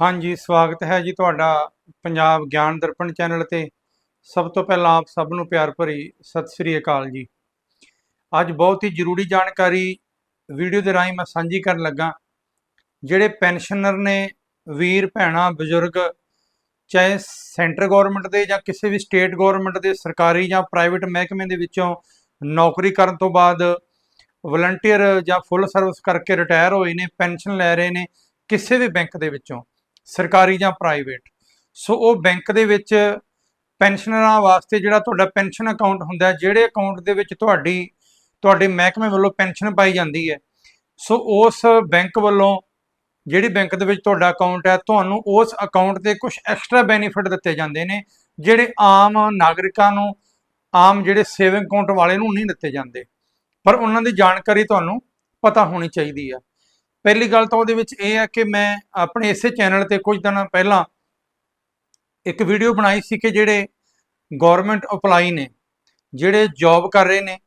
ਹਾਂਜੀ, ਸਵਾਗਤ ਹੈ ਜੀ ਤੁਹਾਡਾ ਪੰਜਾਬ ਗਿਆਨ ਦਰਪਣ ਚੈਨਲ ਤੇ। ਸਭ ਤੋਂ ਪਹਿਲਾਂ ਆਪ ਸਭ ਨੂੰ ਪਿਆਰ ਭਰੀ ਸਤਿ ਸ੍ਰੀ ਅਕਾਲ ਜੀ। ਅੱਜ ਬਹੁਤ ਹੀ ਜ਼ਰੂਰੀ ਜਾਣਕਾਰੀ ਵੀਡੀਓ ਦੇ ਰਾਹੀਂ ਮੈਂ ਸਾਂਝੀ ਕਰਨ ਲੱਗਾ। ਜਿਹੜੇ ਪੈਨਸ਼ਨਰ ਨੇ, ਵੀਰ, ਭੈਣਾਂ, ਬਜ਼ੁਰਗ, ਚਾਹੇ ਸੈਂਟਰ ਗਵਰਨਮੈਂਟ ਦੇ ਜਾਂ ਕਿਸੇ ਵੀ ਸਟੇਟ ਗਵਰਨਮੈਂਟ ਦੇ, ਸਰਕਾਰੀ ਜਾਂ ਪ੍ਰਾਈਵੇਟ ਮਹਿਕਮੇ ਦੇ ਵਿੱਚੋਂ ਨੌਕਰੀ ਕਰਨ ਤੋਂ ਬਾਅਦ ਵਲੰਟੀਅਰ ਜਾਂ ਫੁੱਲ ਸਰਵਿਸ ਕਰਕੇ ਰਿਟਾਇਰ ਹੋਏ ਨੇ, ਪੈਨਸ਼ਨ ਲੈ ਰਹੇ ਨੇ ਕਿਸੇ ਵੀ ਬੈਂਕ ਦੇ ਵਿੱਚੋਂ। ਸਰਕਾਰੀ ਜਾਂ ਪ੍ਰਾਈਵੇਟ ਸੋ ਉਹ ਬੈਂਕ ਦੇ ਵਿੱਚ ਪੈਨਸ਼ਨਰਾਂ ਵਾਸਤੇ ਜਿਹੜਾ ਤੁਹਾਡਾ ਪੈਨਸ਼ਨ ਅਕਾਊਂਟ ਹੁੰਦਾ ਜਿਹੜੇ ਅਕਾਊਂਟ ਦੇ ਵਿੱਚ ਤੁਹਾਡੀ, ਤੁਹਾਡੇ ਮਹਿਕਮੇ ਵੱਲੋਂ ਪੈਨਸ਼ਨ ਪਾਈ ਜਾਂਦੀ ਹੈ, ਸੋ ਉਸ ਬੈਂਕ ਵੱਲੋਂ ਜਿਹੜੀ ਬੈਂਕ ਦੇ ਵਿੱਚ ਤੁਹਾਡਾ ਅਕਾਊਂਟ ਹੈ, ਤੁਹਾਨੂੰ ਉਸ ਅਕਾਊਂਟ ਤੇ ਕੁਝ ਐਕਸਟਰਾ ਬੈਨੀਫਿਟ ਦਿੱਤੇ ਜਾਂਦੇ ਨੇ, ਜਿਹੜੇ ਆਮ ਨਾਗਰਿਕਾਂ ਨੂੰ, ਆਮ ਜਿਹੜੇ ਸੇਵਿੰਗ ਅਕਾਊਂਟ ਵਾਲੇ ਨੂੰ ਨਹੀਂ ਦਿੱਤੇ ਜਾਂਦੇ। ਪਰ ਉਹਨਾਂ ਦੀ ਜਾਣਕਾਰੀ ਤੁਹਾਨੂੰ ਪਤਾ ਹੋਣੀ ਚਾਹੀਦੀ ਆ ਪਹਿਲੀ ਗੱਲ ਤਾਂ ਉਹਦੇ ਵਿੱਚ ਇਹ ਹੈ ਕਿ ਮੈਂ ਆਪਣੇ ਇਸੇ ਚੈਨਲ ਤੇ ਕੁਝ ਦਿਨ ਪਹਿਲਾਂ ਇੱਕ ਵੀਡੀਓ ਬਣਾਈ ਸੀ ਕਿ ਜਿਹੜੇ ਗਵਰਨਮੈਂਟ ਅਪਲਾਈ ਨੇ, ਜਿਹੜੇ ਜੌਬ ਕਰ ਰਹੇ ਨੇ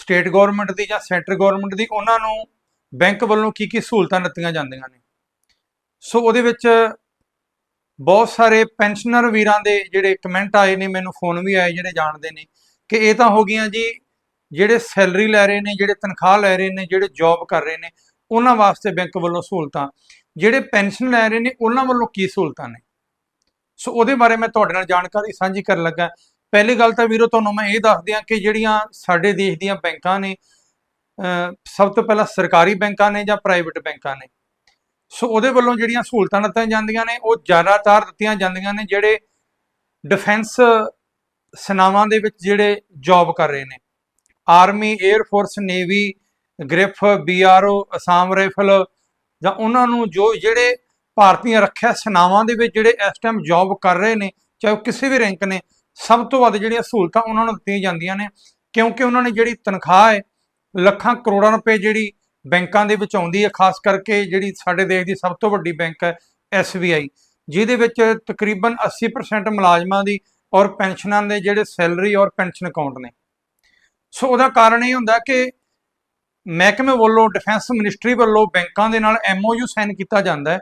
ਸਟੇਟ ਗਵਰਨਮੈਂਟ ਦੀ ਜਾਂ ਸੈਂਟਰ ਗਵਰਨਮੈਂਟ ਦੀ, ਉਹਨਾਂ ਨੂੰ ਬੈਂਕ ਵੱਲੋਂ ਕੀ ਕੀ ਸਹੂਲਤਾਂ ਦਿੱਤੀਆਂ ਜਾਂਦੀਆਂ ਨੇ। ਸੋ ਉਹਦੇ ਵਿੱਚ ਬਹੁਤ ਸਾਰੇ ਪੈਨਸ਼ਨਰ ਵੀਰਾਂ ਦੇ ਜਿਹੜੇ ਕਮੈਂਟ ਆਏ ਨੇ, ਮੈਨੂੰ ਫੋਨ ਵੀ ਆਏ ਜਿਹੜੇ ਜਾਣਦੇ ਨੇ ਕਿ ਇਹ ਤਾਂ ਹੋ ਗਈਆਂ ਜੀ, ਜਿਹੜੇ ਸੈਲਰੀ ਲੈ ਰਹੇ ਨੇ, ਜਿਹੜੇ ਤਨਖਾਹ ਲੈ ਰਹੇ ਨੇ, ਜਿਹੜੇ ਜੌਬ ਕਰ ਰਹੇ ਨੇ ਉਹਨਾਂ ਵਾਸਤੇ ਬੈਂਕ ਵੱਲੋਂ ਸਹੂਲਤਾਂ, ਜਿਹੜੇ ਪੈਨਸ਼ਨ ਲੈ ਰਹੇ ਨੇ, ਉਹਨਾਂ ਵੱਲੋਂ ਕੀ ਸਹੂਲਤਾਂ ਨੇ? ਸੋ ਉਹਦੇ ਬਾਰੇ ਮੈਂ ਤੁਹਾਡੇ ਨਾਲ ਜਾਣਕਾਰੀ ਸਾਂਝੀ ਕਰਨ ਲੱਗਾ। ਪਹਿਲੀ ਗੱਲ ਤਾਂ ਵੀਰੋ, ਤੁਹਾਨੂੰ ਮੈਂ ਇਹ ਦੱਸ ਦਿਆਂ ਕਿ ਜਿਹੜੀਆਂ ਸਾਡੇ ਦੇਸ਼ ਦੀਆਂ ਬੈਂਕਾਂ ਨੇ ਸਭ ਤੋਂ ਪਹਿਲਾਂ ਸਰਕਾਰੀ ਬੈਂਕਾਂ ਨੇ ਜਾਂ ਪ੍ਰਾਈਵੇਟ ਬੈਂਕਾਂ ਨੇ? ਸੋ ਉਹਦੇ ਵੱਲੋਂ ਜਿਹੜੀਆਂ ਸਹੂਲਤਾਂ ਦਿੱਤੀਆਂ ਜਾਂਦੀਆਂ ਨੇ, ਉਹ ਜ਼ਿਆਦਾਤਰ ਦਿੱਤੀਆਂ ਜਾਂਦੀਆਂ ਨੇ ਜਿਹੜੇ ਡਿਫੈਂਸ ਸੇਨਾਵਾਂ ਦੇ ਵਿੱਚ ਜਿਹੜੇ ਜੌਬ ਕਰ ਰਹੇ ਨੇ। Army air force, navy ਗ੍ਰਿਫ BRO Assam rifle, ਜਾਂ ਉਹਨਾਂ ਨੂੰ ਜੋ ਜਿਹੜੇ ਭਾਰਤੀ ਰੱਖਿਆ ਸੇਨਾਵਾਂ ਦੇ ਵਿੱਚ ਜਿਹੜੇ ਇਸ ਟਾਈਮ ਜੌਬ ਕਰ ਰਹੇ ਨੇ, ਚਾਹੇ ਉਹ ਕਿਸੇ ਵੀ ਰੈਂਕ ਨੇ, ਸਭ ਤੋਂ ਵੱਧ ਜਿਹੜੀਆਂ ਸਹੂਲਤਾਂ ਉਹਨਾਂ ਨੂੰ ਦਿੱਤੀਆਂ ਜਾਂਦੀਆਂ ਨੇ, ਕਿਉਂਕਿ ਉਹਨਾਂ ਨੇ ਜਿਹੜੀ ਤਨਖਾਹ ਹੈ, ਲੱਖਾਂ ਕਰੋੜਾਂ ਰੁਪਏ ਜਿਹੜੀ ਬੈਂਕਾਂ ਦੇ ਵਿੱਚ ਆਉਂਦੀ ਹੈ, ਖਾਸ ਕਰਕੇ ਜਿਹੜੀ ਸਾਡੇ ਦੇਸ਼ ਦੀ ਸਭ ਤੋਂ ਵੱਡੀ ਬੈਂਕ ਹੈ SBI ਜਿਹਦੇ ਵਿੱਚ ਤਕਰੀਬਨ 80% ਮੁਲਾਜ਼ਮਾਂ ਦੀ ਔਰ ਪੈਨਸ਼ਨਾਂ ਦੇ ਜਿਹੜੇ ਸੈਲਰੀ ਔਰ ਪੈਨਸ਼ਨ ਅਕਾਊਂਟ ਨੇ। ਸੋ ਉਹਦਾ ਕਾਰਨ ਇਹ ਹੁੰਦਾ ਕਿ ਮਹਿਕਮੇ ਵੱਲੋਂ ਡਿਫੈਂਸ ਮਿਨਿਸਟਰੀ ਵੱਲੋਂ ਬੈਂਕਾਂ ਦੇ ਨਾਲ MOU ਸਾਈਨ ਕੀਤਾ ਜਾਂਦਾ ਹੈ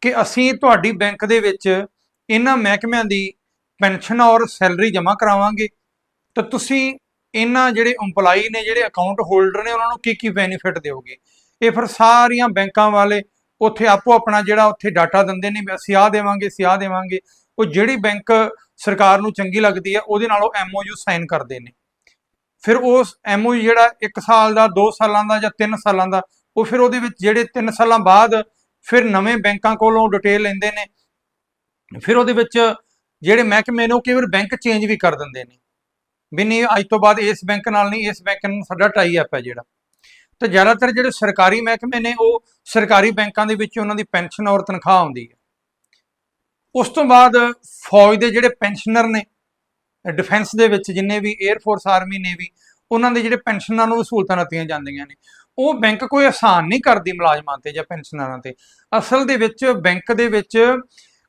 ਕਿ ਅਸੀਂ ਤੁਹਾਡੀ ਬੈਂਕ ਦੇ ਵਿੱਚ ਇਹਨਾਂ ਮਹਿਕਮਿਆਂ ਦੀ ਪੈਨਸ਼ਨ ਔਰ ਸੈਲਰੀ ਜਮ੍ਹਾਂ ਕਰਾਵਾਂਗੇ। ਤਾਂ ਤੁਸੀਂ ਇਹਨਾਂ ਜਿਹੜੇ EMPLOYE ਨੇ, ਜਿਹੜੇ ਅਕਾਊਂਟ ਹੋਲਡਰ ਨੇ, ਉਹਨਾਂ ਨੂੰ ਕੀ ਕੀ ਬੈਨੀਫਿਟ ਦਿਓਗੇ? ਇਹ ਫਿਰ ਸਾਰੀਆਂ ਬੈਂਕਾਂ ਵਾਲੇ ਉੱਥੇ ਆਪੋ ਆਪਣਾ ਜਿਹੜਾ ਉੱਥੇ ਡਾਟਾ ਦਿੰਦੇ ਨੇ ਅਸੀਂ ਆਹ ਦੇਵਾਂਗੇ, ਅਸੀਂ ਆਹ ਦੇਵਾਂਗੇ। ਉਹ ਜਿਹੜੀ ਬੈਂਕ ਸਰਕਾਰ ਨੂੰ ਚੰਗੀ ਲੱਗਦੀ ਹੈ, ਉਹਦੇ ਨਾਲ ਉਹ MOU ਸਾਈਨ ਕਰਦੇ ਨੇ। ਫਿਰ ਉਸ MOU ਜਿਹੜਾ 1 ਸਾਲ ਦਾ 2 ਸਾਲਾਂ ਦਾ ਜਾਂ 3 ਸਾਲਾਂ ਦਾ, ਉਹ ਫਿਰ ਉਹਦੇ ਵਿੱਚ ਜਿਹੜੇ 3 ਸਾਲਾਂ ਬਾਅਦ ਫਿਰ ਨਵੇਂ ਬੈਂਕਾਂ ਕੋਲੋਂ ਡਿਟੇਲ ਲੈਂਦੇ ਨੇ। ਫਿਰ ਉਹਦੇ ਵਿੱਚ ਜਿਹੜੇ ਮਹਿਕਮੇ ਨੇ ਉਹ ਕਈ ਵਾਰ ਬੈਂਕ ਚੇਂਜ ਵੀ ਕਰ ਦਿੰਦੇ ਨੇ। ਵੀ ਨਹੀਂ, ਅੱਜ ਤੋਂ ਬਾਅਦ ਇਸ ਬੈਂਕ ਨਾਲ ਨਹੀਂ, ਇਸ ਬੈਂਕ ਨਾਲ ਸਾਡਾ ਟਾਈ ਅਪ ਹੈ ਜਿਹੜਾ। ਤੇ ਜ਼ਿਆਦਾਤਰ ਜਿਹੜੇ ਸਰਕਾਰੀ ਮਹਿਕਮੇ ਨੇ, ਉਹ ਸਰਕਾਰੀ ਬੈਂਕਾਂ ਦੇ ਵਿੱਚ ਉਹਨਾਂ ਦੀ ਪੈਨਸ਼ਨ ਔਰ ਤਨਖਾਹ ਆਉਂਦੀ ਹੈ। ਉਸ ਤੋਂ ਬਾਅਦ ਫੌਜ ਦੇ ਜਿਹੜੇ ਪੈਨਸ਼ਨਰ ਨੇ ਡਿਫੈਂਸ ਦੇ ਵਿੱਚ ਜਿੰਨੇ ਵੀ 에ਅਰ ਫੋਰਸ ਆਰਮੀ ਨੇਵੀ ਉਹਨਾਂ ਦੇ ਜਿਹੜੇ ਪੈਨਸ਼ਨਾਂ ਨੂੰ ਵੀ ਸਹੂਲਤਾਂ ਦਿੱਤੀਆਂ ਜਾਂਦੀਆਂ ਨੇ। ਉਹ ਬੈਂਕ ਕੋਈ ਆਸਾਨ ਨਹੀਂ ਕਰਦੀ ਮੁਲਾਜ਼ਮਾਂ ਤੇ ਜਾਂ ਪੈਨਸ਼ਨਰਾਂ ਤੇ। ਅਸਲ ਦੇ ਵਿੱਚ ਬੈਂਕ ਦੇ ਵਿੱਚ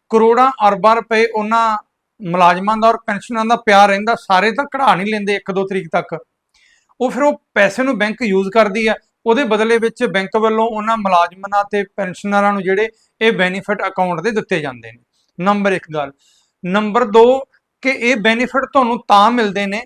ਕਰੋੜਾਂ ਅਰਬਾਂ ਰੁਪਏ ਉਹਨਾਂ ਮੁਲਾਜ਼ਮਾਂ ਦਾ ਔਰ ਪੈਨਸ਼ਨਰਾਂ ਦਾ ਪਿਆਰ ਰਹਿੰਦਾ, ਸਾਰੇ ਤਾਂ ਕਢਾ ਨਹੀਂ ਲੈਂਦੇ 1-2 ਤਰੀਕ ਤੱਕ। ਉਹ ਫਿਰ ਉਹ ਪੈਸੇ ਨੂੰ ਬੈਂਕ ਯੂਜ਼ ਕਰਦੀ ਆ। ਉਹਦੇ ਬਦਲੇ ਵਿੱਚ ਬੈਂਕ ਵੱਲੋਂ ਉਹਨਾਂ ਮੁਲਾਜ਼ਮਾਂ ਤੇ ਪੈਨਸ਼ਨਰਾਂ ਨੂੰ ਜਿਹੜੇ ਇਹ ਬੈਨੀਫਿਟ ਅਕਾਊਂਟ ਦੇ ਦਿੱਤੇ ਜਾਂਦੇ ਨੇ। ਨੰਬਰ 1 ਗੱਲ। ਨੰਬਰ 2 ਕਿ ਇਹ ਬੈਨੀਫਿਟ ਤੁਹਾਨੂੰ ਤਾਂ ਮਿਲਦੇ ਨੇ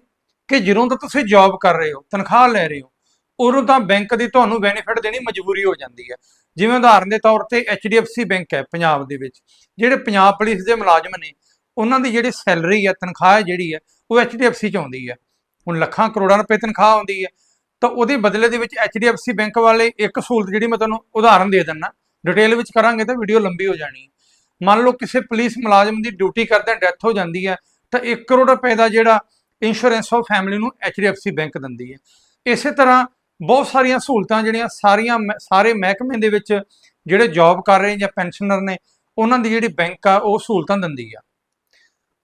ਕਿ ਜਦੋਂ ਤਾਂ ਤੁਸੀਂ ਜੌਬ ਕਰ ਰਹੇ ਹੋ, ਤਨਖਾਹ ਲੈ ਰਹੇ ਹੋ, ਉਦੋਂ ਤਾਂ ਬੈਂਕ ਦੀ ਤੁਹਾਨੂੰ ਬੈਨੀਫਿਟ ਦੇਣੀ ਮਜਬੂਰੀ ਹੋ ਜਾਂਦੀ ਹੈ। ਜਿਵੇਂ ਉਦਾਹਰਨ ਦੇ ਤੌਰ ਤੇ HDFC ਬੈਂਕ ਹੈ ਪੰਜਾਬ ਦੇ ਵਿੱਚ, ਜਿਹੜੇ ਪੰਜਾਬ ਪੁਲਿਸ ਦੇ ਮੁਲਾਜ਼ਮ ਨੇ, ਉਹਨਾਂ ਦੀ ਜਿਹੜੀ ਸੈਲਰੀ ਹੈ, ਤਨਖਾਹ ਜਿਹੜੀ ਹੈ, ਉਹ HDFC ਚ ਆਉਂਦੀ ਹੈ। ਹੁਣ ਲੱਖਾਂ ਕਰੋੜਾਂ ਰੁਪਏ ਤਨਖਾਹ ਆਉਂਦੀ ਹੈ, ਤਾਂ ਉਹਦੇ ਬਦਲੇ ਦੇ ਵਿੱਚ HDFC ਬੈਂਕ ਵਾਲੇ ਇੱਕ ਸਹੂਲਤ ਜਿਹੜੀ ਮੈਂ ਤੁਹਾਨੂੰ ਉਦਾਹਰਨ ਦੇ ਦਿੰਨਾ ਡਿਟੇਲ ਵਿੱਚ ਕਰਾਂਗੇ ਤਾਂ ਵੀਡੀਓ ਲੰਬੀ ਹੋ ਜਾਣੀ ਹੈ। ਮੰਨ ਲਓ ਕਿਸੇ ਪੁਲਿਸ ਮੁਲਾਜ਼ਮ ਦੀ ਡਿਊਟੀ ਕਰਦਿਆਂ ਡੈਥ ਹੋ ਜਾਂਦੀ ਹੈ ਤਾਂ 1 ਕਰੋੜ ਰੁਪਏ ਦਾ ਜਿਹੜਾ ਇੰਸ਼ੋਰੈਂਸ ਆਫ ਫੈਮਿਲੀ ਨੂੰ HDFC ਬੈਂਕ ਦਿੰਦੀ ਹੈ। ਇਸੇ ਤਰ੍ਹਾਂ ਬਹੁਤ ਸਾਰੀਆਂ ਸਹੂਲਤਾਂ ਜਿਹੜੀਆਂ ਸਾਰੀਆਂ ਮ- ਸਾਰੇ ਮਹਿਕਮੇ ਦੇ ਵਿੱਚ ਜਿਹੜੇ ਜੌਬ ਕਰ ਰਹੇ ਜਾਂ ਪੈਨਸ਼ਨਰ ਨੇ, ਉਹਨਾਂ ਦੀ ਜਿਹੜੀ ਬੈਂਕ ਆ ਉਹ ਸਹੂਲਤਾਂ ਦਿੰਦੀ ਆ।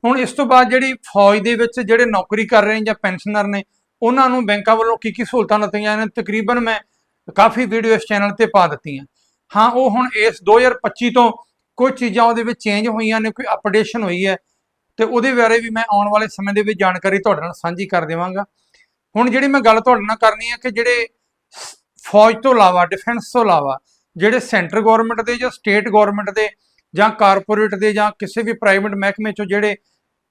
ਹੁਣ ਇਸ ਤੋਂ ਬਾਅਦ ਜਿਹੜੀ ਫੌਜ ਦੇ ਵਿੱਚ ਜਿਹੜੇ ਨੌਕਰੀ ਕਰ ਰਹੇ ਜਾਂ ਪੈਨਸ਼ਨਰ ਨੇ, ਉਹਨਾਂ ਨੂੰ ਬੈਂਕਾਂ ਵੱਲੋਂ ਕੀ ਕੀ ਸਹੂਲਤਾਂ ਦਿੱਤੀਆਂ ਨੇ? ਤਕਰੀਬਨ ਮੈਂ ਕਾਫੀ ਵੀਡੀਓ ਇਸ ਚੈਨਲ ਤੇ ਪਾ ਦਿੱਤੀਆਂ। ਹਾਂ, ਉਹ ਹੁਣ ਇਸ 2025 ਤੋਂ ਕੁਝ ਚੀਜ਼ਾਂ ਉਹਦੇ ਵਿੱਚ ਚੇਂਜ ਹੋਈਆਂ ਨੇ, ਕੋਈ ਅਪਡੇਸ਼ਨ ਹੋਈ ਹੈ ਤੇ ਉਹਦੇ ਬਾਰੇ ਵੀ ਮੈਂ ਆਉਣ ਵਾਲੇ ਸਮੇਂ ਦੇ ਵਿੱਚ ਜਾਣਕਾਰੀ ਤੁਹਾਡੇ ਨਾਲ ਸਾਂਝੀ ਕਰ ਦੇਵਾਂਗਾ। ਹੁਣ ਜਿਹੜੀ ਮੈਂ ਗੱਲ ਤੁਹਾਡੇ ਨਾਲ ਕਰਨੀ ਹੈ ਕਿ ਜਿਹੜੇ ਫੌਜ ਤੋਂ ਇਲਾਵਾ ਡਿਫੈਂਸ ਤੋਂ ਇਲਾਵਾ, ਜਿਹੜੇ ਸੈਂਟਰ ਗਵਰਨਮੈਂਟ ਦੇ ਜਾਂ ਸਟੇਟ ਗਵਰਨਮੈਂਟ ਦੇ ਜਾਂ ਕਾਰਪੋਰੇਟ ਦੇ ਜਾਂ ਕਿਸੇ ਵੀ ਪ੍ਰਾਈਵੇਟ ਮਹਿਕਮੇ ਚੋਂ ਜਿਹੜੇ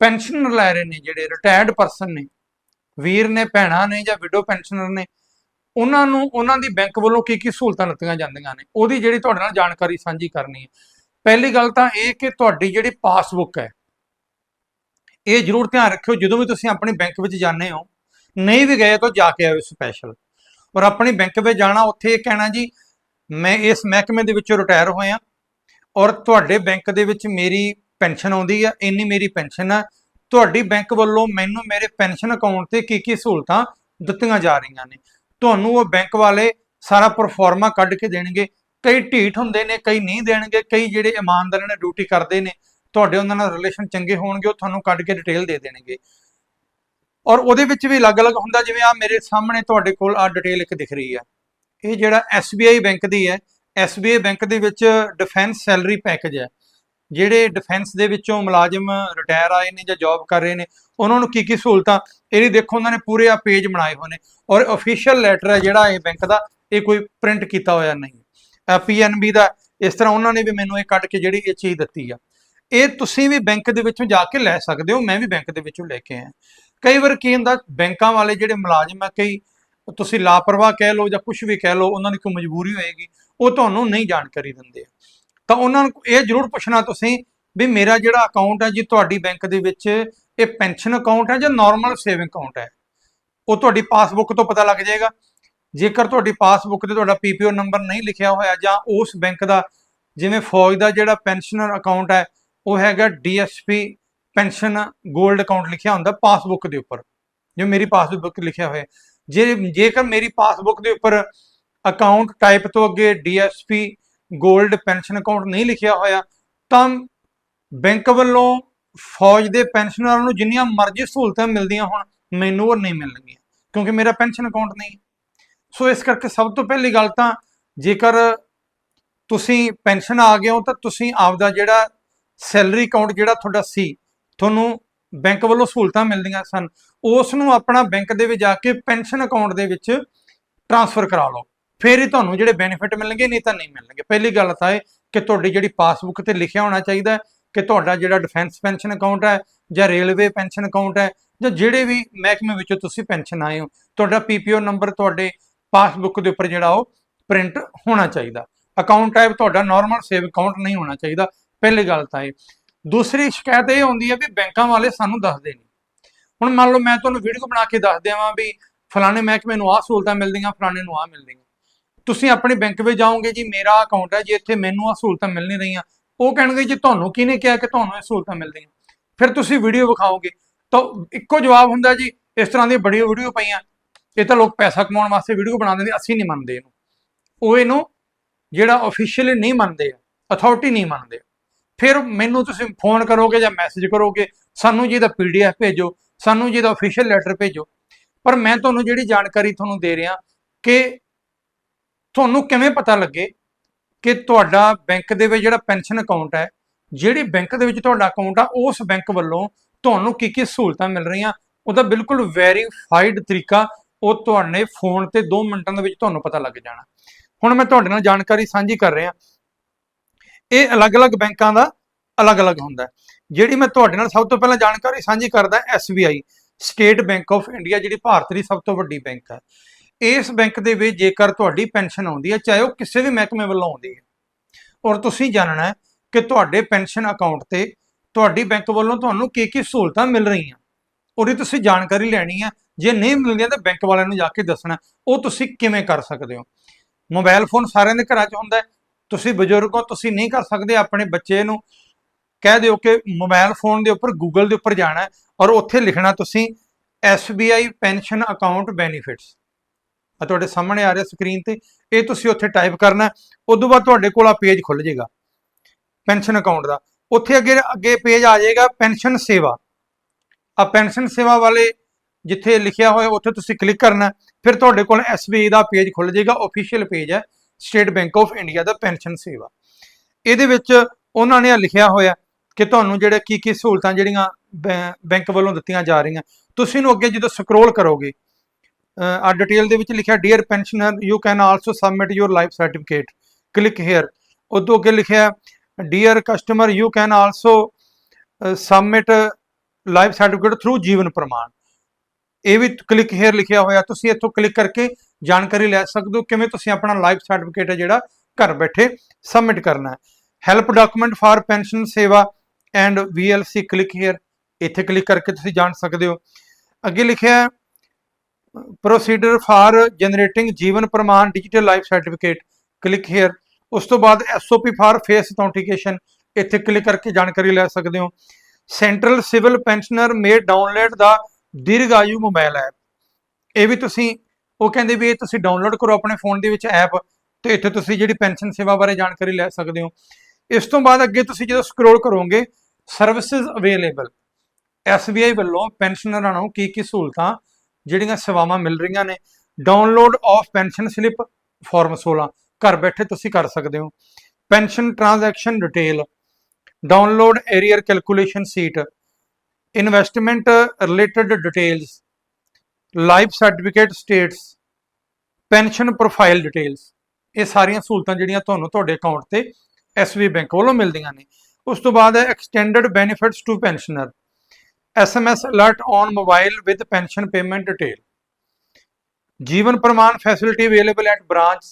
ਪੈਨਸ਼ਨਰ ਲੈ ਰਹੇ ਨੇ, ਜਿਹੜੇ ਰਿਟਾਇਰਡ ਪਰਸਨ ਨੇ, ਵੀਰ ਨੇ, ਭੈਣਾਂ ਨੇ ਜਾਂ ਵਿਡੋ ਪੈਨਸ਼ਨਰ ਨੇ, ਉਹਨਾਂ ਨੂੰ, ਉਹਨਾਂ ਦੀ ਬੈਂਕ ਵੱਲੋਂ ਕੀ ਕੀ ਸਹੂਲਤਾਂ ਦਿੱਤੀਆਂ ਜਾਂਦੀਆਂ ਨੇ, ਉਹਦੀ ਜਿਹੜੀ ਤੁਹਾਡੇ ਨਾਲ ਜਾਣਕਾਰੀ ਸਾਂਝੀ ਕਰਨੀ ਹੈ। ਪਹਿਲੀ ਗੱਲ ਤਾਂ ਇਹ ਕਿ ਤੁਹਾਡੀ ਜਿਹੜੀ ਪਾਸਬੁੱਕ ਹੈ ਇਹ ਜ਼ਰੂਰ ਧਿਆਨ ਰੱਖਿਓ, ਜਦੋਂ ਵੀ ਤੁਸੀਂ ਆਪਣੀ ਬੈਂਕ ਵਿੱਚ ਜਾਂਦੇ ਹੋ, ਨਹੀਂ ਵੀ ਗਏ ਤਾਂ ਜਾ ਕੇ ਆਇਓ ਸਪੈਸ਼ਲ ਔਰ ਆਪਣੀ ਬੈਂਕ ਵਿੱਚ ਜਾਣਾ, ਉੱਥੇ ਇਹ ਕਹਿਣਾ ਜੀ, ਮੈਂ ਇਸ ਮਹਿਕਮੇ ਦੇ ਵਿੱਚੋਂ ਰਿਟਾਇਰ ਹੋਇਆ, ਔਰ ਤੁਹਾਡੇ ਬੈਂਕ ਦੇ ਵਿੱਚ ਮੇਰੀ ਪੈਨਸ਼ਨ ਆਉਂਦੀ ਆ, ਇੰਨੀ ਮੇਰੀ ਪੈਨਸ਼ਨ ਆ, ਤੁਹਾਡੀ ਬੈਂਕ ਵੱਲੋਂ ਮੈਨੂੰ ਮੇਰੇ ਪੈਨਸ਼ਨ ਅਕਾਊਂਟ ਤੇ ਕੀ ਕੀ ਸਹੂਲਤਾਂ ਦਿੱਤੀਆਂ ਜਾ ਰਹੀਆਂ ਨੇ। ਤੁਹਾਨੂੰ ਉਹ ਬੈਂਕ ਵਾਲੇ ਸਾਰਾ ਪਰਫਾਰਮਾ ਕੱਢ ਕੇ ਦੇਣਗੇ, ਕਈ ਢੀਠ ਹੁੰਦੇ ਨੇ, ਕਈ ਨਹੀਂ ਦੇਣਗੇ, ਕਈ ਜਿਹੜੇ ਇਮਾਨਦਾਰਾਂ ਨੇ ਡਿਊਟੀ ਕਰਦੇ ਨੇ ਤੁਹਾਡੇ ਉਹਨਾਂ ਨਾਲ ਰਿਲੇਸ਼ਨ ਚੰਗੇ ਹੋਣਗੇ, ਉਹ ਤੁਹਾਨੂੰ ਕੱਢ ਕੇ ਡਿਟੇਲ ਦੇ ਦੇਣਗੇ। ਔਰ ਉਹਦੇ ਵਿੱਚ ਵੀ ਅਲੱਗ-ਅਲੱਗ ਹੁੰਦਾ, ਜਿਵੇਂ ਆ ਮੇਰੇ ਸਾਹਮਣੇ ਤੁਹਾਡੇ ਕੋਲ ਆ ਡਿਟੇਲ ਇੱਕ ਦਿਖ ਰਹੀ ਆ। ਇਹ ਜਿਹੜਾ SBI ਬੈਂਕ ਦੀ ਹੈ SBI ਬੈਂਕ ਦੇ ਵਿੱਚ ਡਿਫੈਂਸ ਸੈਲਰੀ ਪੈਕੇਜ ਹੈ। ਜਿਹੜੇ ਡਿਫੈਂਸ ਦੇ ਵਿੱਚੋਂ ਮੁਲਾਜ਼ਮ ਰਿਟਾਇਰ ਆਏ ਨੇ ਜਾਂ ਜੌਬ ਕਰ ਰਹੇ ਨੇ, ਉਹਨਾਂ ਨੂੰ ਕੀ ਕੀ ਸਹੂਲਤਾਂ ਇਹਦੀ ਦੇਖੋ, ਉਹਨਾਂ ਨੇ ਪੂਰੇ ਆ ਪੇਜ ਬਣਾਏ ਹੋਏ ਨੇ। ਔਰ ਅਫੀਸ਼ੀਅਲ ਲੈਟਰ ਹੈ ਜਿਹੜਾ ਇਹ ਬੈਂਕ ਦਾ, ਇਹ ਕੋਈ ਪ੍ਰਿੰਟ ਕੀਤਾ ਹੋਇਆ ਨਹੀਂ। ਪੀਐਨਬੀ ਦਾ, ਇਸ ਤਰ੍ਹਾਂ ਉਹਨਾਂ ਨੇ ਵੀ ਮੈਨੂੰ ਇਹ ਕੱਢ ਕੇ ਜਿਹੜੀ ਇਹ ਚੀਜ਼ ਦਿੱਤੀ ਆ। ਇਹ ਤੁਸੀਂ ਵੀ ਬੈਂਕ ਦੇ ਵਿੱਚੋਂ ਜਾ ਕੇ ਲੈ ਸਕਦੇ ਹੋ, ਮੈਂ ਵੀ ਬੈਂਕ ਦੇ ਵਿੱਚੋਂ ਲੈ ਕੇ ਆਇਆ। ਕਈ ਵਾਰ ਕੀ ਹੁੰਦਾ, ਬੈਂਕਾਂ ਵਾਲੇ ਜਿਹੜੇ ਮੁਲਾਜ਼ਮ ਆ, ਕਈ ਤੁਸੀਂ ਲਾਪਰਵਾਹ ਕਹਿ ਲਓ ਜਾਂ ਕੁਝ ਵੀ ਕਹਿ ਲਓ, ਉਹਨਾਂ ਦੀ ਕੋਈ ਮਜਬੂਰੀ ਹੋਏਗੀ, ਉਹ ਤੁਹਾਨੂੰ ਨਹੀਂ ਜਾਣਕਾਰੀ ਦਿੰਦੇ। ਤਾਂ ਉਹਨਾਂ ਨੂੰ ਇਹ ਜ਼ਰੂਰ ਪੁੱਛਣਾ ਤੁਸੀਂ ਵੀ ਮੇਰਾ ਜਿਹੜਾ ਅਕਾਊਂਟ ਹੈ ਜੀ, ਤੁਹਾਡੀ ਬੈਂਕ ਦੇ ਵਿੱਚ ਇਹ ਪੈਨਸ਼ਨ ਅਕਾਊਂਟ ਹੈ ਜਾਂ ਨਾਰਮਲ ਸੇਵਿੰਗ ਅਕਾਊਂਟ ਹੈ ਉਹ ਤੁਹਾਡੀ ਪਾਸਬੁੱਕ ਤੋਂ ਪਤਾ ਲੱਗ ਜਾਏਗਾ। ਜੇਕਰ ਤੁਹਾਡੀ ਪਾਸਬੁੱਕ ਤੇ ਤੁਹਾਡਾ ਪੀਪੀਓ ਨੰਬਰ ਨਹੀਂ ਲਿਖਿਆ ਹੋਇਆ ਜਾਂ ਉਸ ਬੈਂਕ ਦਾ, ਜਿਵੇਂ ਫੌਜ ਦਾ ਜਿਹੜਾ ਪੈਨਸ਼ਨਰ ਅਕਾਊਂਟ ਹੈ ਉਹ ਹੈਗਾ ਡੀਐਸਪੀ ਪੈਨਸ਼ਨ 골ਡ ਅਕਾਊਂਟ ਲਿਖਿਆ ਹੁੰਦਾ ਪਾਸਬੁੱਕ ਦੇ ਉੱਪਰ। ਜੋ ਮੇਰੀ ਪਾਸਬੁੱਕ ਲਿਖਿਆ ਹੋਇਆ ਜੇ, ਜੇਕਰ ਮੇਰੀ ਪਾਸਬੁੱਕ ਦੇ ਉੱਪਰ ਅਕਾਊਂਟ ਟਾਈਪ ਤੋਂ ਅੱਗੇ ਡੀਐਸਪੀ 골ਡ ਪੈਨਸ਼ਨ ਅਕਾਊਂਟ ਨਹੀਂ ਲਿਖਿਆ ਹੋਇਆ, ਤਾਂ ਬੈਂਕ ਵੱਲੋਂ ਫੌਜ ਦੇ ਪੈਨਸ਼ਨਰਾਂ ਨੂੰ ਜਿੰਨੀਆਂ ਮਰਜ਼ੀ ਸਹੂਲਤਾਂ ਮਿਲਦੀਆਂ ਹੋਣ, ਮੈਨੂੰ ਉਹ ਨਹੀਂ ਮਿਲਣਗੀਆਂ, ਕਿਉਂਕਿ ਮੇਰਾ ਪੈਨਸ਼ਨ ਅਕਾਊਂਟ ਨਹੀਂ ਸੋ ਇਸ ਕਰਕੇ ਸਭ ਤੋਂ ਪਹਿਲੀ ਗੱਲ ਤਾਂ ਜੇਕਰ ਤੁਸੀਂ ਪੈਨਸ਼ਨ ਆ ਗਏ ਹੋ, ਤਾਂ ਤੁਸੀਂ ਆਪਦਾ ਜਿਹੜਾ ਸੈਲਰੀ ਅਕਾਊਂਟ ਜਿਹੜਾ ਤੁਹਾਡਾ ਸੀ, ਤੁਹਾਨੂੰ ਬੈਂਕ ਵੱਲੋਂ ਸਹੂਲਤਾਂ ਮਿਲਦੀਆਂ ਸਨ, ਉਸ ਨੂੰ ਆਪਣਾ ਬੈਂਕ ਦੇ ਵਿੱਚ ਜਾ ਕੇ ਪੈਨਸ਼ਨ ਅਕਾਊਂਟ ਦੇ ਵਿੱਚ ਟ੍ਰਾਂਸਫਰ ਕਰਾ ਲਓ। ਫਿਰ ਹੀ ਤੁਹਾਨੂੰ ਜਿਹੜੇ ਬੈਨੀਫਿਟ ਮਿਲਣਗੇ, ਨਹੀਂ ਤਾਂ ਨਹੀਂ ਮਿਲਣਗੇ। ਪਹਿਲੀ ਗੱਲ ਤਾਂ ਇਹ ਕਿ ਤੁਹਾਡੀ ਜਿਹੜੀ ਪਾਸਬੁੱਕ ਤੇ ਲਿਖਿਆ ਹੋਣਾ ਚਾਹੀਦਾ ਕਿ ਤੁਹਾਡਾ ਜਿਹੜਾ ਡਿਫੈਂਸ ਪੈਨਸ਼ਨ ਅਕਾਊਂਟ ਹੈ ਜਾਂ ਰੇਲਵੇ ਪੈਨਸ਼ਨ ਅਕਾਊਂਟ ਹੈ ਜਾਂ ਜਿਹੜੇ ਵੀ ਮਹਿਕਮੇ ਵਿੱਚੋਂ ਤੁਸੀਂ ਪੈਨਸ਼ਨ ਆਏ ਹੋ, ਤੁਹਾਡਾ ਪੀਪੀਓ ਨੰਬਰ ਤੁਹਾਡੇ ਪਾਸਬੁੱਕ ਦੇ ਉੱਪਰ ਜਿਹੜਾ ਉਹ ਪ੍ਰਿੰਟ ਹੋਣਾ ਚਾਹੀਦਾ। ਅਕਾਊਂਟ ਟਾਈਪ ਤੁਹਾਡਾ ਨਾਰਮਲ ਸੇਵ ਅਕਾਊਂਟ ਨਹੀਂ ਹੋਣਾ ਚਾਹੀਦਾ। ਪਹਿਲੀ ਗੱਲ ਤਾਂ ਇਹ। ਦੂਸਰੀ ਸ਼ਿਕਾਇਤ ਇਹ ਆਉਂਦੀ ਹੈ ਵੀ ਬੈਂਕਾਂ ਵਾਲੇ ਸਾਨੂੰ ਦੱਸਦੇ ਨਹੀਂ। ਹੁਣ ਮੰਨ ਲਓ ਮੈਂ ਤੁਹਾਨੂੰ ਵੀਡੀਓ ਬਣਾ ਕੇ ਦੱਸ ਦੇਵਾਂ ਵੀ ਫਲਾਣੇ ਮਹਿਕਮੇ ਨੂੰ ਆਹ ਸਹੂਲਤਾਂ ਮਿਲਦੀਆਂ, ਫਲਾਣੇ ਨੂੰ ਆਹ ਮਿਲਦੀਆਂ। ਤੁਸੀਂ ਆਪਣੇ ਬੈਂਕ ਵਿੱਚ ਜਾਓਗੇ ਜੀ, ਮੇਰਾ ਅਕਾਊਂਟ ਹੈ ਜੀ, ਇੱਥੇ ਮੈਨੂੰ ਆਹ ਸਹੂਲਤਾਂ ਮਿਲ ਨਹੀਂ ਰਹੀਆਂ। ਉਹ ਕਹਿਣਗੇ ਜੀ, ਤੁਹਾਨੂੰ ਕਿਹਨੇ ਕਿਹਾ ਕਿ ਤੁਹਾਨੂੰ ਇਹ ਸਹੂਲਤਾਂ ਮਿਲਦੀਆਂ? ਫਿਰ ਤੁਸੀਂ ਵੀਡੀਓ ਵਿਖਾਓਗੇ। ਤਾਂ ਇੱਕੋ ਜਵਾਬ ਹੁੰਦਾ ਜੀ, ਇਸ ਤਰ੍ਹਾਂ ਦੀ ਬੜੀ ਵੀਡੀਓ ਪਈਆਂ। ਇਹ ਤਾਂ ਲੋਕ ਪੈਸਾ ਕਮਾਉਣ ਵਾਸਤੇ ਵੀਡੀਓ ਬਣਾ ਦਿੰਦੇ, ਅਸੀਂ ਨਹੀਂ ਮੰਨਦੇ ਇਹਨੂੰ। ਉਹ ਇਹਨੂੰ ਜਿਹੜਾ ਅਫੀਸ਼ੀਅਲੀ ਨਹੀਂ ਮੰਨਦੇ ਅਥਾਰਟੀ ਨਹੀਂ ਮੰਨਦੇ। ਫਿਰ ਮੈਨੂੰ ਤੁਸੀਂ ਫੋਨ ਕਰੋਗੇ ਜਾਂ ਮੈਸੇਜ ਕਰੋਗੇ, ਸਾਨੂੰ ਜੀ ਦਾ ਪੀਡੀਐਫ ਭੇਜੋ, ਸਾਨੂੰ ਜੀ ਦਾ ਅਫੀਸ਼ੀਅਲ ਲੈਟਰ ਭੇਜੋ। ਪਰ ਮੈਂ ਤੁਹਾਨੂੰ ਜਿਹੜੀ ਜਾਣਕਾਰੀ ਤੁਹਾਨੂੰ ਦੇ ਰਿਹਾ ਕਿ ਤੁਹਾਨੂੰ ਕਿਵੇਂ ਪਤਾ ਲੱਗੇ ਕਿ ਤੁਹਾਡਾ ਬੈਂਕ ਦੇ ਵਿੱਚ ਜਿਹੜਾ ਪੈਨਸ਼ਨ ਅਕਾਊਂਟ ਹੈ, ਜਿਹੜੀ ਬੈਂਕ ਦੇ ਵਿੱਚ ਤੁਹਾਡਾ ਅਕਾਊਂਟ ਆ, ਉਸ ਬੈਂਕ ਵੱਲੋਂ ਤੁਹਾਨੂੰ ਕੀ ਕੀ ਸਹੂਲਤਾਂ ਮਿਲ ਰਹੀਆਂ? ਉਹਦਾ ਬਿਲਕੁਲ ਵੈਰੀਫਾਈਡ ਤਰੀਕਾ, ਉਹ ਤੁਹਾਡੇ ਫੋਨ ਤੇ 2 ਮਿੰਟਾਂ ਦੇ ਵਿੱਚ ਤੁਹਾਨੂੰ ਪਤਾ ਲੱਗ ਜਾਣਾ। ਹੁਣ ਮੈਂ ਤੁਹਾਡੇ ਨਾਲ ਜਾਣਕਾਰੀ ਸਾਂਝੀ ਕਰ ਰਿਹਾ। ਇਹ ਅਲੱਗ-ਅਲੱਗ ਬੈਂਕਾਂ ਦਾ ਅਲੱਗ-ਅਲੱਗ ਹੁੰਦਾ ਜਿਹੜੀ ਮੈਂ ਤੁਹਾਡੇ ਨਾਲ ਸਭ ਤੋਂ ਪਹਿਲਾਂ ਜਾਣਕਾਰੀ ਸਾਂਝੀ ਕਰਦਾ SBI state bank of India, ਜਿਹੜੀ ਭਾਰਤ ਦੀ ਸਭ ਤੋਂ ਵੱਡੀ ਬੈਂਕ ਹੈ। ਇਸ ਬੈਂਕ ਦੇ ਵਿੱਚ ਜੇਕਰ ਤੁਹਾਡੀ ਪੈਨਸ਼ਨ ਆਉਂਦੀ ਹੈ, ਚਾਹੇ ਉਹ ਕਿਸੇ ਵੀ ਮਹਿਕਮੇ ਵੱਲੋਂ ਆਉਂਦੀ ਹੈ, ਔਰ ਤੁਸੀਂ ਜਾਣਨਾ ਹੈ ਕਿ ਤੁਹਾਡੇ ਪੈਨਸ਼ਨ ਅਕਾਊਂਟ ਤੇ ਤੁਹਾਡੀ ਬੈਂਕ ਵੱਲੋਂ ਤੁਹਾਨੂੰ ਕੀ ਕੀ ਸਹੂਲਤਾਂ ਮਿਲ ਰਹੀਆਂ। ਉਹਦੀ ਤੁਸੀਂ ਜਾਣਕਾਰੀ ਲੈਣੀ ਹੈ, ਜੇ ਨਹੀਂ ਮਿਲਦੀਆਂ ਤਾਂ ਬੈਂਕ ਵਾਲਿਆਂ ਨੂੰ ਜਾ ਕੇ ਦੱਸਣਾ, ਉਹ ਤੁਸੀਂ ਕਿਵੇਂ ਕਰ ਸਕਦੇ ਹੋ। ਮੋਬਾਈਲ ਫੋਨ ਸਾਰਿਆਂ ਦੇ ਘਰਾਂ 'ਚ ਹੁੰਦਾ ਤੁਸੀਂ ਬਜ਼ੁਰਗ ਹੋ, ਤੁਸੀਂ ਨਹੀਂ ਕਰ ਸਕਦੇ ਆਪਣੇ ਬੱਚੇ ਨੂੰ ਕਹਿ ਦਿਓ ਕਿ ਮੋਬਾਈਲ ਫੋਨ ਦੇ ਉੱਪਰ ਗੂਗਲ ਦੇ ਉੱਪਰ ਜਾਣਾ ਔਰ ਉੱਥੇ ਲਿਖਣਾ ਤੁਸੀਂ SBI ਪੈਨਸ਼ਨ ਅਕਾਊਂਟ ਬੈਨੀਫਿਟਸ। ਆ ਤੁਹਾਡੇ ਸਾਹਮਣੇ ਆ ਰਿਹਾ ਸਕਰੀਨ ਤੇ, ਇਹ ਤੁਸੀਂ ਉੱਥੇ ਟਾਈਪ ਕਰਨਾ ਉਸ ਤੋਂ ਬਾਅਦ ਤੁਹਾਡੇ ਕੋਲ ਆ ਪੇਜ ਖੁੱਲ ਜਾਏਗਾ ਪੈਨਸ਼ਨ ਅਕਾਊਂਟ ਦਾ। ਉੱਥੇ ਅੱਗੇ ਅੱਗੇ ਪੇਜ ਆ ਜਾਏਗਾ ਪੈਨਸ਼ਨ ਸੇਵਾ। ਆ ਪੈਨਸ਼ਨ ਸੇਵਾ ਵਾਲੇ ਜਿੱਥੇ ਲਿਖਿਆ ਹੋਇਆ, ਉੱਥੇ ਤੁਸੀਂ ਕਲਿੱਕ ਕਰਨਾ ਫਿਰ ਤੁਹਾਡੇ ਕੋਲ SBI ਦਾ ਪੇਜ ਖੁੱਲ ਜਾਏਗਾ ਅਫੀਸ਼ੀਅਲ ਪੇਜ ਹੈ। ਸਟੇਟ ਬੈਂਕ ਆਫ ਇੰਡੀਆ ਦਾ ਪੈਨਸ਼ਨ ਸੇਵਾ। ਇਹਦੇ ਵਿੱਚ ਉਹਨਾਂ ਨੇ ਲਿਖਿਆ ਹੋਇਆ ਕਿ ਤੁਹਾਨੂੰ ਜਿਹੜੇ ਕੀ ਕੀ ਸਹੂਲਤਾਂ ਜਿਹੜੀਆਂ ਬੈਂਕ ਵੱਲੋਂ ਦਿੱਤੀਆਂ ਜਾ ਰਹੀਆਂ। ਤੁਸੀਂ ਇਹਨੂੰ ਅੱਗੇ ਜਦੋਂ ਸਕਰੋਲ ਕਰੋਗੇ ਆ ਡਿਟੇਲ ਦੇ ਵਿੱਚ ਲਿਖਿਆ dear pensioner you can also submit your life certificate click here ਉਦੋਂ ਅੱਗੇ ਲਿਖਿਆ dear customer you can also submit life certificate through Jeevan Pramaan. ਇਹ ਵੀ ਕਲਿੱਕ ਹੇਅਰ ਲਿਖਿਆ ਹੋਇਆ, ਤੁਸੀਂ ਇੱਥੋਂ ਕਲਿੱਕ ਕਰਕੇ ਜਾਣਕਾਰੀ ਲੈ ਸਕਦੇ ਹੋ ਕਿਵੇਂ ਤੁਸੀਂ ਆਪਣਾ ਲਾਈਫ ਸਰਟੀਫਿਕੇਟ ਹੈ ਜਿਹੜਾ ਘਰ ਬੈਠੇ ਸਬਮਿਟ ਕਰਨਾ ਹੈ। Help document for pension Seva and VLC click here ਇੱਥੇ ਕਲਿੱਕ ਕਰਕੇ ਤੁਸੀਂ ਜਾਣ ਸਕਦੇ ਹੋ। ਅੱਗੇ ਲਿਖਿਆ ਹੈ ਪ੍ਰੋਸੀਡਰ for generating Jeevan Pramaan digital life certificate click here ਉਸ ਤੋਂ ਬਾਅਦ SOP ਫਾਰ ਫੇਸ ਅਥੈਂਟੀਕੇਸ਼ਨ ਇੱਥੇ ਕਲਿੱਕ ਕਰਕੇ ਜਾਣਕਾਰੀ ਲੈ ਸਕਦੇ ਹੋ। ਸੈਂਟਰਲ ਸਿਵਲ ਪੈਨਸ਼ਨਰ ਮੇ ਡਾਊਨਲੋਡ ਦਾ ਦੀਰਘਾਯੂ ਮੋਬਾਈਲ ਐਪ ਇਹ ਵੀ ਤੁਸੀਂ, ਉਹ ਕਹਿੰਦੇ ਵੀ ਇਹ ਤੁਸੀਂ ਡਾਊਨਲੋਡ ਕਰੋ ਆਪਣੇ ਫੋਨ ਦੇ ਵਿੱਚ ਐਪ ਤੇ ਇੱਥੇ ਤੁਸੀਂ ਜਿਹੜੀ ਪੈਨਸ਼ਨ ਸੇਵਾ ਬਾਰੇ ਜਾਣਕਾਰੀ ਲੈ ਸਕਦੇ ਹੋ। ਇਸ ਤੋਂ ਬਾਅਦ ਅੱਗੇ ਤੁਸੀਂ ਜਦੋਂ ਸਕਰੋਲ ਕਰੋਗੇ ਸਰਵਿਸਿਜ਼ ਅਵੇਲੇਬਲ SBI ਵੱਲੋਂ ਪੈਨਸ਼ਨਰਾਂ ਨੂੰ ਕੀ ਕੀ ਸਹੂਲਤਾਂ ਜਿਹੜੀਆਂ ਸੇਵਾਵਾਂ ਮਿਲ ਰਹੀਆਂ ਨੇ download of pension slip form 16 ਘਰ ਬੈਠੇ ਤੁਸੀਂ ਕਰ ਸਕਦੇ ਹੋ। Pension transaction detail download arrear calculation sheet investment related details life certificate status pension profile details ਇਹ ਸਾਰੀਆਂ ਸਹੂਲਤਾਂ ਜਿਹੜੀਆਂ ਤੁਹਾਨੂੰ ਤੁਹਾਡੇ ਅਕਾਊਂਟ ਤੇ ਐਸਬੀ ਬੈਂਕ ਵੱਲੋਂ ਮਿਲਦੀਆਂ ਨੇ ਉਸ ਤੋਂ ਬਾਅਦ ਹੈ extended benefits to pensioner SMS alert on mobile with pension payment detail Jeevan Pramaan facility available at branch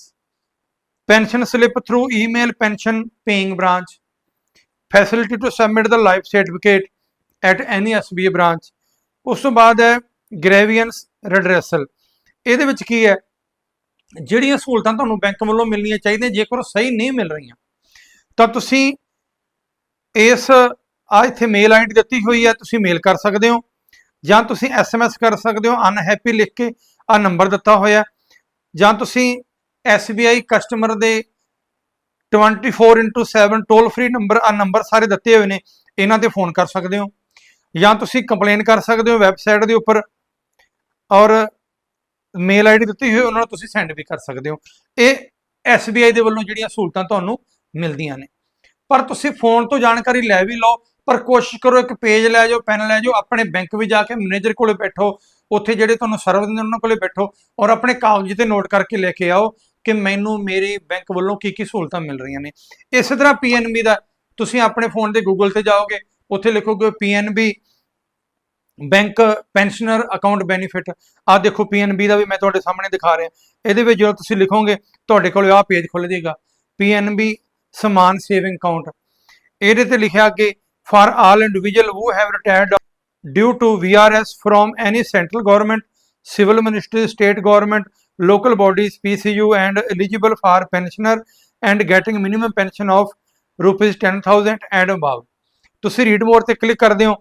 pension slip through email pension paying branch facility to submit the life certificate at any SBA branch ਉਸ ਤੋਂ ਬਾਅਦ ਹੈ grievance ਰਿਡਰੈਸਲ ਇਹਦੇ ਵਿੱਚ ਕੀ ਹੈ? ਜਿਹੜੀਆਂ ਸਹੂਲਤਾਂ ਤੁਹਾਨੂੰ ਬੈਂਕ ਵੱਲੋਂ ਮਿਲਣੀਆਂ ਚਾਹੀਦੀਆਂ, ਜੇਕਰ ਉਹ ਸਹੀ ਨਹੀਂ ਮਿਲ ਰਹੀਆਂ, ਤਾਂ ਤੁਸੀਂ ਇਸ, ਆ ਇੱਥੇ ਮੇਲ ਆਈਡੀ ਦਿੱਤੀ ਹੋਈ ਹੈ, ਤੁਸੀਂ ਮੇਲ ਕਰ ਸਕਦੇ ਹੋ, ਜਾਂ ਤੁਸੀਂ ਐਸਐਮਐਸ ਕਰ ਸਕਦੇ ਹੋ ਅਨਹੈਪੀ ਲਿਖ ਕੇ ਆ ਨੰਬਰ ਦਿੱਤਾ ਹੋਇਆ ਜਾਂ ਤੁਸੀਂ SBI ਕਸਟਮਰ ਦੇ 24/7 ਟੋਲ ਫ੍ਰੀ ਨੰਬਰ ਆ ਨੰਬਰ ਸਾਰੇ ਦਿੱਤੇ ਹੋਏ ਨੇ, ਇਹਨਾਂ ਤੇ ਫੋਨ ਕਰ ਸਕਦੇ ਹੋ। ਜਾਂ ਤੁਸੀਂ ਕੰਪਲੇਨ ਕਰ ਸਕਦੇ ਹੋ ਵੈਬਸਾਈਟ ਦੇ ਉੱਪਰ ਔਰ ਮੇਲ ਆਈਡੀ ਦਿੱਤੀ ਹੋਈ, ਉਹਨਾਂ ਨੂੰ ਤੁਸੀਂ ਸੈਂਡ ਵੀ ਕਰ ਸਕਦੇ ਹੋ। ਇਹ SBI ਦੇ ਵੱਲੋਂ ਜਿਹੜੀਆਂ ਸਹੂਲਤਾਂ ਤੁਹਾਨੂੰ ਮਿਲਦੀਆਂ ਨੇ। ਪਰ ਤੁਸੀਂ ਫੋਨ ਤੋਂ ਜਾਣਕਾਰੀ ਲੈ ਵੀ ਲਓ, ਪਰ ਕੋਸ਼ਿਸ਼ ਕਰੋ ਇੱਕ ਪੇਜ ਲੈ ਜਾਓ ਪੈਨ ਲੈ ਜਾਓ, ਆਪਣੇ ਬੈਂਕ ਵੀ ਜਾ ਕੇ ਮੈਨੇਜਰ ਕੋਲੇ ਬੈਠੋ, ਉੱਥੇ ਜਿਹੜੇ ਤੁਹਾਨੂੰ ਸਰਵ ਦਿੰਦੇ ਉਹਨਾਂ ਕੋਲੇ ਬੈਠੋ ਔਰ ਆਪਣੇ ਕਾਗਜ਼ ਤੇ ਨੋਟ ਕਰਕੇ ਲੈ ਕੇ ਆਓ ਕਿ ਮੈਨੂੰ ਮੇਰੇ ਬੈਂਕ ਵੱਲੋਂ ਕੀ ਕੀ ਸਹੂਲਤਾਂ ਮਿਲ ਰਹੀਆਂ ਨੇ। ਇਸੇ ਤਰ੍ਹਾਂ ਪੀਐਨਬੀ ਦਾ ਤੁਸੀਂ ਆਪਣੇ ਫੋਨ ਦੇ ਗੂਗਲ ਤੇ ਜਾਓਗੇ ਉੱਥੇ ਲਿਖੋਗੇ PNB bank pensioner account benefit ਆ ਦੇਖੋ ਪੀਐਨਬੀ ਦਾ ਵੀ ਮੈਂ ਤੁਹਾਡੇ ਸਾਹਮਣੇ ਦਿਖਾ ਰਿਹਾ ਇਹਦੇ ਵਿੱਚ ਜਦੋਂ ਤੁਸੀਂ ਲਿਖੋਗੇ ਤੁਹਾਡੇ ਕੋਲ ਆਹ ਪੇਜ ਖੁੱਲ ਜਾਏਗਾ ਪੀਐਨਬੀ ਸਮਾਨ ਸੇਵਿੰਗ ਅਕਾਊਂਟ ਇਹਦੇ ਤੇ ਲਿਖਿਆ ਕਿ for all individual who have retired due to VRS from any central government, civil ministry, state government, local bodies, PCU and eligible for pensioner and getting minimum pension of rupees 10,000 and above. ਤੁਸੀਂ read more ਤੇ click ਕਰਦੇ ਹੋ,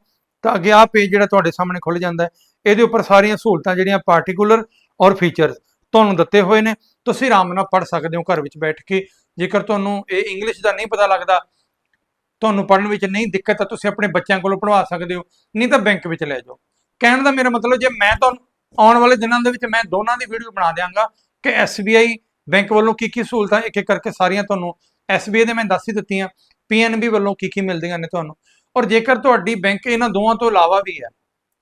ਤਾਂ ਅੱਗੇ ਆਹ page ਜਿਹੜਾ ਤੁਹਾਡੇ ਸਾਹਮਣੇ ਖੁੱਲ ਜਾਂਦਾ ਹੈ। ਇਹਦੇ ਉੱਪਰ ਸਾਰੀਆਂ ਸਹੂਲਤਾਂ ਜਿਹੜੀਆਂ ਪਾਰਟਿਕੂਲਰ ਔਰ ਫੀਚਰਸ ਤੁਹਾਨੂੰ ਦਿੱਤੇ ਹੋਏ ਨੇ। ਤੁਸੀਂ ਆਰਾਮ ਨਾਲ ਪੜ੍ਹ ਸਕਦੇ ਹੋ ਘਰ ਵਿੱਚ ਬੈਠ ਕੇ। ਜੇਕਰ ਤੁਹਾਨੂੰ ਇਹ ਇੰਗਲਿਸ਼ ਦਾ ਨਹੀਂ ਪਤਾ ਲੱਗਦਾ, ਤੁਹਾਨੂੰ ਪੜਨ ਵਿੱਚ ਨਹੀਂ ਦਿੱਕਤ ਤਾਂ ਤੁਸੀਂ ਆਪਣੇ ਬੱਚਿਆਂ ਕੋਲੋਂ ਪੜਵਾ ਸਕਦੇ ਹੋ, ਨਹੀਂ ਤਾਂ ਬੈਂਕ ਵਿੱਚ ਲੈ ਜਾਓ। ਕਹਿਣ ਦਾ ਮੇਰਾ ਮਤਲਬ ਜੇ ਮੈਂ ਤੁਹਾਨੂੰ ਆਉਣ ਵਾਲੇ ਦਿਨਾਂ ਦੇ ਵਿੱਚ ਮੈਂ ਦੋਨਾਂ ਦੀ ਵੀਡੀਓ ਬਣਾ ਦਿਆਂਗਾ ਕਿ SBI ਬੈਂਕ ਵੱਲੋਂ ਕੀ ਕੀ ਸਹੂਲਤਾਂ ਇੱਕ ਇੱਕ ਕਰਕੇ ਸਾਰੀਆਂ ਤੁਹਾਨੂੰ SBI ਦੇ ਮੈਂ ਦੱਸ ਹੀ ਦਿੱਤੀਆਂ। PNB ਵੱਲੋਂ ਕੀ ਕੀ ਮਿਲਦੀਆਂ ਨੇ ਤੁਹਾਨੂੰ? ਔਰ ਜੇਕਰ ਤੁਹਾਡੀ ਬੈਂਕ ਇਹਨਾਂ ਦੋਵਾਂ ਤੋਂ ਇਲਾਵਾ ਵੀ ਹੈ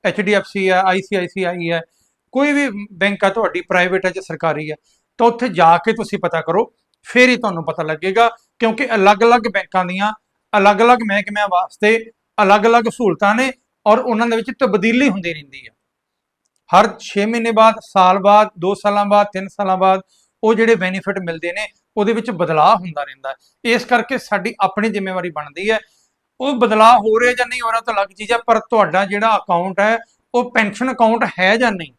HDFC ਹੈ ICICI ਹੈ, ਕੋਈ ਵੀ ਬੈਂਕ ਆ ਤੁਹਾਡੀ ਪ੍ਰਾਈਵੇਟ ਹੈ ਜਾਂ ਸਰਕਾਰੀ ਹੈ, ਤਾਂ ਉੱਥੇ ਜਾ ਕੇ ਤੁਸੀਂ ਪਤਾ ਕਰੋ, ਫਿਰ ਹੀ ਤੁਹਾਨੂੰ ਪਤਾ ਲੱਗੇਗਾ, ਕਿਉਂਕਿ ਅਲੱਗ-ਅਲੱਗ ਬੈਂਕਾਂ ਦੀਆਂ, ਅਲੱਗ-ਅਲੱਗ ਮਹਿਕਮਿਆਂ ਵਾਸਤੇ ਅਲੱਗ-ਅਲੱਗ ਸਹੂਲਤਾਂ ਨੇ ਔਰ ਉਹਨਾਂ ਦੇ ਵਿੱਚ ਤਬਦੀਲੀ ਹੁੰਦੀ ਰਹਿੰਦੀ ਹੈ। ਹਰ 6 ਮਹੀਨੇ ਬਾਅਦ, ਸਾਲ ਬਾਅਦ 2 ਸਾਲਾਂ ਬਾਅਦ 3 ਸਾਲਾਂ ਬਾਅਦ ਉਹ ਜਿਹੜੇ ਬੈਨੀਫਿਟ ਮਿਲਦੇ ਨੇ ਉਹਦੇ ਵਿੱਚ ਬਦਲਾਅ ਹੁੰਦਾ ਰਹਿੰਦਾ ਹੈ। ਇਸ ਕਰਕੇ ਸਾਡੀ ਆਪਣੀ ਜ਼ਿੰਮੇਵਾਰੀ ਬਣਦੀ ਹੈ। ਉਹ ਬਦਲਾਅ ਹੋ ਰਿਹਾ ਜਾਂ ਨਹੀਂ ਹੋ ਰਿਹਾ ਤਾਂ ਅਲੱਗ ਚੀਜ਼ ਹੈ, ਪਰ ਤੁਹਾਡਾ ਜਿਹੜਾ ਅਕਾਊਂਟ ਹੈ, ਉਹ ਪੈਨਸ਼ਨ ਅਕਾਊਂਟ ਹੈ ਜਾਂ ਨਹੀਂ?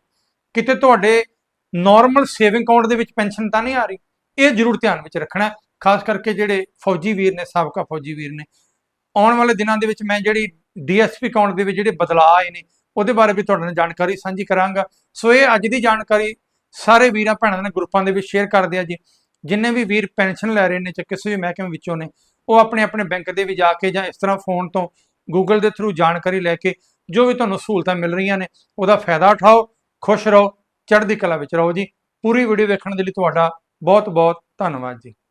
ਕਿਤੇ ਤੁਹਾਡੇ ਨਾਰਮਲ ਸੇਵਿੰਗ ਅਕਾਊਂਟ ਦੇ ਵਿੱਚ ਪੈਨਸ਼ਨ ਤਾਂ ਨਹੀਂ ਆ ਰਹੀ? ਇਹ ਜ਼ਰੂਰ ਧਿਆਨ ਵਿੱਚ ਰੱਖਣਾ ਖਾਸ ਕਰਕੇ ਜਿਹੜੇ ਫੌਜੀ ਵੀਰ ਨੇ, ਸਾਬਕਾ ਫੌਜੀ ਵੀਰ ਨੇ। ਆਉਣ ਵਾਲੇ ਦਿਨਾਂ ਦੇ ਵਿੱਚ ਮੈਂ ਜਿਹੜੀ ਡੀਐਸਪੀ ਅਕਾਊਂਟ ਦੇ ਵਿੱਚ ਜਿਹੜੇ ਬਦਲਾਅ ਆਏ ਨੇ, ਉਹਦੇ ਬਾਰੇ ਵੀ ਤੁਹਾਡੇ ਨਾਲ ਜਾਣਕਾਰੀ ਸਾਂਝੀ ਕਰਾਂਗਾ। ਸੋ ਇਹ ਅੱਜ ਦੀ ਜਾਣਕਾਰੀ ਸਾਰੇ ਵੀਰਾਂ, ਭੈਣਾਂ ਨੇ ਗਰੁੱਪਾਂ ਦੇ ਵਿੱਚ ਸ਼ੇਅਰ ਕਰ ਦਿਆ ਜੀ। ਜਿੰਨੇ ਵੀ ਵੀਰ ਪੈਨਸ਼ਨ ਲੈ ਰਹੇ ਨੇ ਜਾਂ ਕਿਸੇ ਵੀ ਮਹਿਕਮੇ ਵਿੱਚੋਂ ਨੇ, ਉਹ ਆਪਣੇ ਆਪਣੇ ਬੈਂਕ ਦੇ ਵੀ ਜਾ ਕੇ ਜਾਂ ਇਸ ਤਰ੍ਹਾਂ ਫੋਨ ਤੋਂ ਗੂਗਲ ਦੇ ਥਰੂ ਜਾਣਕਾਰੀ ਲੈ ਕੇ ਜੋ ਵੀ ਤੁਹਾਨੂੰ ਸਹੂਲਤਾਂ ਮਿਲ ਰਹੀਆਂ ਨੇ, ਉਹਦਾ ਫਾਇਦਾ ਉਠਾਓ, ਖੁਸ਼ ਰਹੋ, ਚੜ੍ਹਦੀ ਕਲਾ ਵਿੱਚ ਰਹੋ ਜੀ। ਪੂਰੀ ਵੀਡੀਓ ਵੇਖਣ ਦੇ ਲਈ ਤੁਹਾਡਾ ਬਹੁਤ ਬਹੁਤ ਧੰਨਵਾਦ ਜੀ।